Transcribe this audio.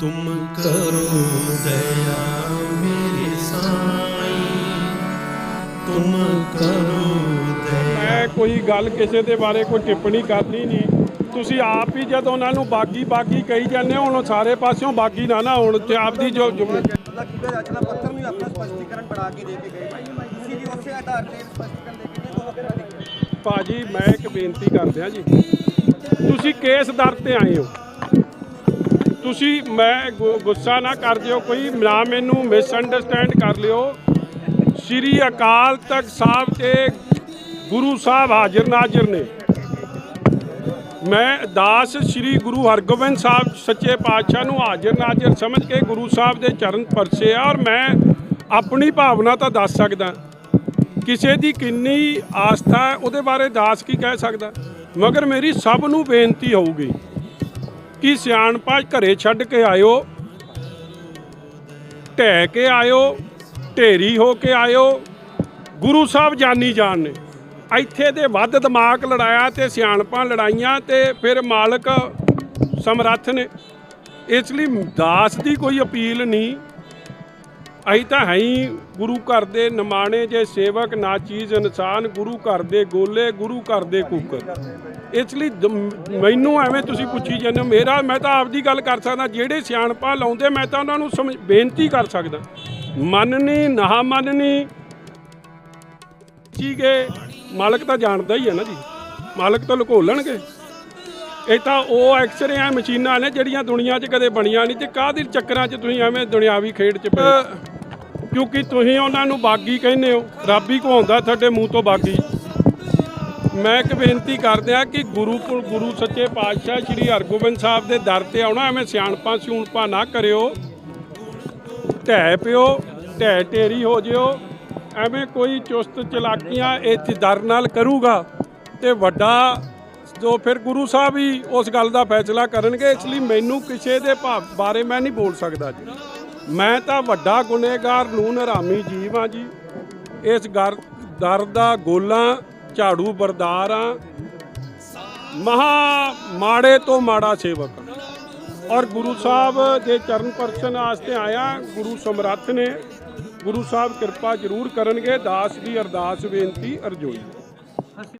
ਤੁਮ ਕਰੋ ਦਇਆ ਮੇਰੇ ਸਾਈਂ ਤੁਮ ਕਰੋ ਦਇਆ ਮੈਂ ਕੋਈ ਗੱਲ ਕਿਸੇ ਦੇ ਬਾਰੇ ਕੋਈ ਟਿੱਪਣੀ ਕਰਨੀ ਨਹੀਂ ਤੁਸੀਂ ਆਪ ਹੀ ਜਦੋਂ ਉਹਨਾਂ ਨੂੰ ਬਾਗੀ ਬਾਗੀ ਕਹੀ ਜਾਂਦੇ ਹੋ ਹੁਣ ਸਾਰੇ ਪਾਸਿਓਂ ਬਾਗੀ ਨਾ ਨਾ ਹੁਣ ਤੇ ਆਪਦੀ ਜੋ ਜੋ- ਰਚਨਾ ਪੱਤਰ ਨੂੰ ਆਪਣਾ ਸਪਸ਼ਟੀਕਰਨ ਬਣਾ ਕੇ ਦੇ ਕੇ ਗਏ ਭਾਈ ਤੁਸੀਂ ਉਸੇ ਆਧਾਰ ਤੇ ਸਪਸ਼ਟੀਕਰਨ ਦੇ ਕੇ ਗਏ ਦੋ ਵੱਖਰੇ ਭਾਜੀ ਮੈਂ ਇੱਕ ਬੇਨਤੀ ਕਰਦੇ ਆ ਜੀ ਤੁਸੀਂ ਕੇਸ ਦਰ ਤੇ ਆਏ ਹੋ ਤੁਸੀਂ ਮੈਂ ਗੁ- ਗੁੱਸਾ ਨਾ ਕਰ ਦਿਓ, ਕੋਈ ਨਾ ਮੈਨੂੰ ਮਿਸਅੰਡਰਸਟੈਂਡ ਕਰ ਲਿਓ। ਸ਼੍ਰੀ ਅਕਾਲ ਤਖਤ ਸਾਹਿਬ ਤੇ ਗੁਰੂ ਸਾਹਿਬ ਹਾਜ਼ਰ ਨਾਜ਼ਰ ਨੇ। ਮੈਂ ਦਾਸ ਸ਼੍ਰੀ ਗੁਰੂ ਹਰਗੋਬਿੰਦ ਸਾਹਿਬ ਸੱਚੇ ਪਾਤਸ਼ਾਹ ਨੂੰ ਹਾਜ਼ਰ ਨਾਜ਼ਰ ਸਮਝ ਕੇ ਗੁਰੂ ਸਾਹਿਬ ਦੇ ਚਰਨ ਪਰਸੇ ਆ ਔਰ ਮੈਂ ਆਪਣੀ ਭਾਵਨਾ ਤਾਂ ਦੱਸ ਸਕਦਾ। ਕਿਸੇ ਦੀ ਕਿੰਨੀ ਆਸਥਾ ਹੈ, ਉਹਦੇ ਬਾਰੇ ਦਾਸ ਕੀ ਕਹਿ ਸਕਦਾ? ਮਗਰ ਮੇਰੀ ਸਭ ਨੂੰ ਬੇਨਤੀ ਹੋਊਗੀ। ਕਿ ਸਿਆਣਪਾ ਘਰੇ ਛੱਡ ਕੇ ਆਇਓ, ਢਹਿ ਕੇ ਆਇਓ, ਢੇਰੀ ਹੋ ਕੇ ਆਇਓ। ਗੁਰੂ ਸਾਹਿਬ ਜਾਨੀ ਜਾਨ ਨੇ। ਇੱਥੇ ਦੇ ਵੱਧ ਦਿਮਾਗ ਲੜਾਇਆ ਤੇ ਸਿਆਣਪਾਂ ਲੜਾਈਆਂ ਤੇ ਫਿਰ ਮਾਲਕ ਸਮਰੱਥ ਨੇ। ਇਸ ਲਈ ਦਾਸ ਦੀ ਕੋਈ ਅਪੀਲ ਨਹੀਂ ਅਸੀਂ ਤਾਂ ਹੈ ਹੀ ਗੁਰੂ ਘਰ ਦੇ ਨਿਮਾਣੇ ਜੇ ਸੇਵਕ ਨਾ ਚੀਜ਼ ਇਨਸਾਨ, ਗੁਰੂ ਘਰ ਦੇ ਗੋਲੇ, ਗੁਰੂ ਘਰ ਦੇ ਕੂਕਰ। ਇਸ ਲਈ ਦ- ਮੈਨੂੰ ਐਵੇਂ ਤੁਸੀਂ ਪੁੱਛੀ ਜਾਂਦੇ ਹੋ, ਮੇਰਾ, ਮੈਂ ਤਾਂ ਆਪਦੀ ਗੱਲ ਕਰ ਸਕਦਾ, ਜਿਹੜੇ ਸਿਆਣਪਾ ਲਾਉਂਦੇ, ਮੈਂ ਤਾਂ ਉਹਨਾਂ ਨੂੰ ਸਮਝ, ਬੇਨਤੀ ਕਰ ਸਕਦਾ। ਮੰਨਣੀ, ਨਾ ਮੰਨਨੀ ਠੀਕ ਹੈ ਮਾਲਕ ਤਾਂ ਜਾਣਦਾ ਹੀ ਹੈ ਨਾ ਜੀ। ਮਾਲਕ ਤਾਂ ਲੁਕੋ ਲੈਣਗੇ ਇਹ ਤਾਂ ਉਹ ਐਕਸਰੇ ਆ ਮਸ਼ੀਨਾਂ ਨੇ, ਜਿਹੜੀਆਂ ਦੁਨੀਆ 'ਚ ਕਦੇ ਬਣੀਆਂ ਨਹੀਂ, ਤੇ ਕਾਹਦੇ ਚੱਕਰਾਂ 'ਚ ਤੁਸੀਂ ਐਵੇਂ ਦੁਨਿਆਵੀ ਖੇਡ 'ਚ ਪਏ? ਕਿਉਂਕਿ ਤੁਸੀਂ ਉਹਨਾਂ ਨੂੰ ਬਾਗੀ ਕਹਿੰਦੇ ਹੋ। ਰੱਬ ਹੀ ਕਹਾਉਂਦਾ ਤੁਹਾਡੇ ਮੂੰਹ ਤੋਂ ਬਾਗੀ। ਮੈਂ ਇੱਕ ਬੇਨਤੀ ਕਰਦਿਆਂ ਕਿ ਗੁਰੂ ਕੋਲ ਗੁਰੂ ਸੱਚੇ ਪਾਤਸ਼ਾਹ ਸ੍ਰੀ ਹਰਗੋਬਿੰਦ ਸਾਹਿਬ ਦੇ ਦਰ ਤੇ ਆਉਣਾ, ਐਵੇਂ ਸਿਆਣਪਾਂ ਸਿਊਣਪਾਂ ਨਾ ਕਰਿਓ। ਢਹਿ ਪਿਓ, ਢਹਿ ਢੇਰੀ ਹੋ ਜਿਓ। ਐਵੇਂ ਕੋਈ ਚੁਸਤ ਚਲਾਕੀਆਂ ਇੱਥੇ ਦਰ ਨਾਲ ਕਰੂਗਾ ਤੇ ਵੱਡਾ ਜੋ ਫਿਰ ਗੁਰੂ ਸਾਹਿਬ ਹੀ ਉਸ ਗੱਲ ਦਾ ਫੈਸਲਾ ਕਰਨਗੇ, ਇਸ ਲਈ ਮੈਨੂੰ ਕਿਸੇ ਦੇ ਭਾ- ਬਾਰੇ ਮੈਂ ਨਹੀਂ ਬੋਲ ਸਕਦਾ ਜੀ। ਮੈਂ ਤਾਂ ਵੱਡਾ ਗੁਨੇਗਾਰ ਨੂੰ ਨਰਾਮੀ ਜੀਵ ਆ ਜੀ। ਇਸ ਗਰ, ਦਰ ਦਾ ਗੋਲਾ ਝਾੜੂ ਬਰਦਾਰ ਆ ਮਹਾ ਮਾੜੇ ਤੋਂ ਮਾੜਾ ਸੇਵਕ ਹਾਂ। ਔਰ ਗੁਰੂ ਸਾਹਿਬ ਦੇ ਚਰਨ ਪਰਸ਼ਨ ਵਾਸਤੇ ਆਇਆ ਗੁਰੂ ਸਮਰੱਥ ਨੇ। ਗੁਰੂ ਸਾਹਿਬ ਕਿਰਪਾ ਜ਼ਰੂਰ ਕਰਨਗੇ। ਦਾਸ ਦੀ ਅਰਦਾਸ ਬੇਨਤੀ ਅਰਜ਼ੋਈ।